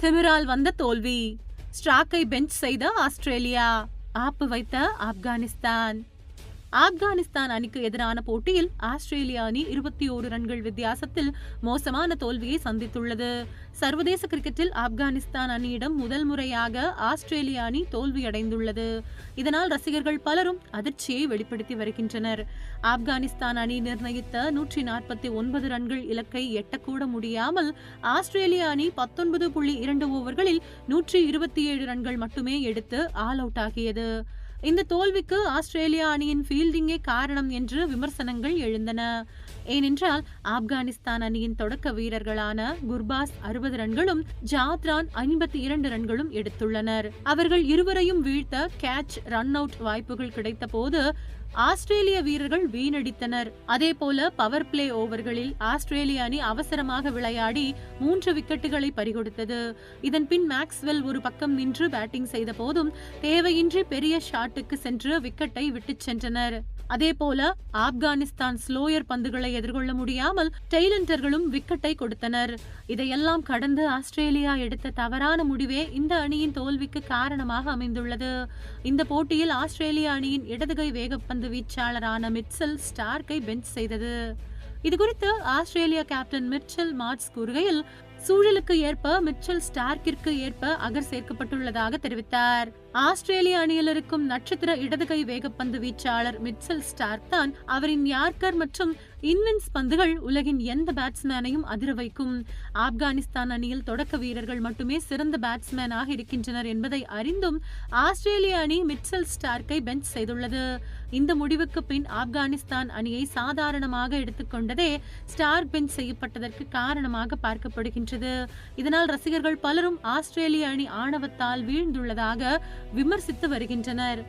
திமிரால் வந்த தோல்வி. ஸ்ட்ராக்கை பெஞ்ச் செய்த ஆஸ்திரேலியா. ஆப்பு வைத்த ஆப்கானிஸ்தான். ஆப்கானிஸ்தான் அணிக்கு எதிரான போட்டியில் ஆஸ்திரேலிய அணி இருபத்தி ஓரு ரன்கள் வித்தியாசத்தில் மோசமான தோல்வியை சந்தித்துள்ளது. சர்வதேச கிரிக்கெட்டில் ஆப்கானிஸ்தான் அணியிடம் முதல் முறையாக ஆஸ்திரேலிய அணி தோல்வியடைந்துள்ளது. இதனால் ரசிகர்கள் பலரும் அதிர்ச்சியை வெளிப்படுத்தி வருகின்றனர். ஆப்கானிஸ்தான் அணி நிர்ணயித்த நூற்றி நாற்பத்தி ஒன்பது ரன்கள் இலக்கை எட்டக்கூட முடியாமல் ஆஸ்திரேலிய அணி பத்தொன்பது புள்ளி இரண்டு ஓவர்களில் நூற்றி இருபத்தி ஏழு ரன்கள் மட்டுமே எடுத்து ஆல் அவுட் ஆகியது. இந்த தோல்விக்கு ஆஸ்திரேலியா அணியின் ஃபீல்டிங்கே காரணம் என்று விமர்சனங்கள் எழுந்தன. ஏனென்றால் ஆப்கானிஸ்தான் அணியின் தொடக்க வீரர்களான குர்பாஸ் அறுபது ரன்களும் ஜாத்ரான் ஐம்பத்தி இரண்டு ரன்களும் எடுத்துள்ளனர். அவர்கள் இருவரையும் வீழ்த்த கேட்ச் ரன் அவுட் வாய்ப்புகள் கிடைத்த போது ஆஸ்திரேலிய வீரர்கள் வீணடித்தனர். அதே போல பவர் பிளே ஓவர்களில் ஆஸ்திரேலிய அணி அவசரமாக விளையாடி மூன்று விக்கெட்டுகளை பறிகொடுத்தது. இதன் பின் மேக்ஸ்வெல் ஒரு பக்கம் நின்று பேட்டிங் செய்த போதும் தேவையின்றி பெரிய ஷாட் நாட்டுக்கு சென்று விக்கெட்டை விட்டுச் சென்றனர். அதேபோல ஆப்கானிஸ்தான் ஸ்லோயர் பந்துகளை எதிர்கொள்ள முடியாமல் டெய்லண்டர்களும் விக்கெட்டை கொடுத்தனர். இதையெல்லாம் கடந்து ஆஸ்திரேலியா எடுத்த தவறான முடிவே இந்த அணியின் தோல்விக்கு காரணமாக அமைந்துள்ளது. இந்த போட்டியில் ஆஸ்திரேலிய அணியின் இடதுகை வேகப்பந்து வீச்சாளரான மிட்சல் ஸ்டார்க்கை பெஞ்ச் செய்தது. இதுகுறித்து ஆஸ்திரேலிய கேப்டன் மிட்சல் மார்ட்ஸ் கூறுகையில் சூழலுக்கு ஏற்ப மிச்சல் ஸ்டார்க்கிற்கு ஏற்ப அகர் சேர்க்கப்பட்டுள்ளதாக தெரிவித்தார். ஆஸ்திரேலிய அணியில் இருக்கும் நட்சத்திர இடதுகை வேகப்பந்து வீச்சாளர் மிட்சல் ஸ்டார்க் தான் அவரின் யார்கர் மற்றும் இன்வின்ஸ் பந்துகள் உலகின் எந்த பேட்ஸ்மேனையும் அதிர வைக்கும். ஆப்கானிஸ்தான் அணியில் தொடக்க வீரர்கள் மட்டுமே சிறந்த பேட்ஸ்மேனாக இருக்கின்றனர் என்பதை அறிந்தும் ஆஸ்திரேலிய அணி மிட்சல் ஸ்டார்க்கை பெஞ்ச் செய்துள்ளது. இந்த முடிவுக்கு பின் ஆப்கானிஸ்தான் அணியை சாதாரணமாக எடுத்துக்கொண்டதே ஸ்டார் பெஞ்ச் செய்யப்பட்டதற்கு காரணமாக பார்க்கப்படுகின்றது. இதனால் ரசிகர்கள் பலரும் ஆஸ்திரேலிய அணி ஆணவத்தால் வீழ்ந்துள்ளதாக விமர்சித்து வருகின்றனர்.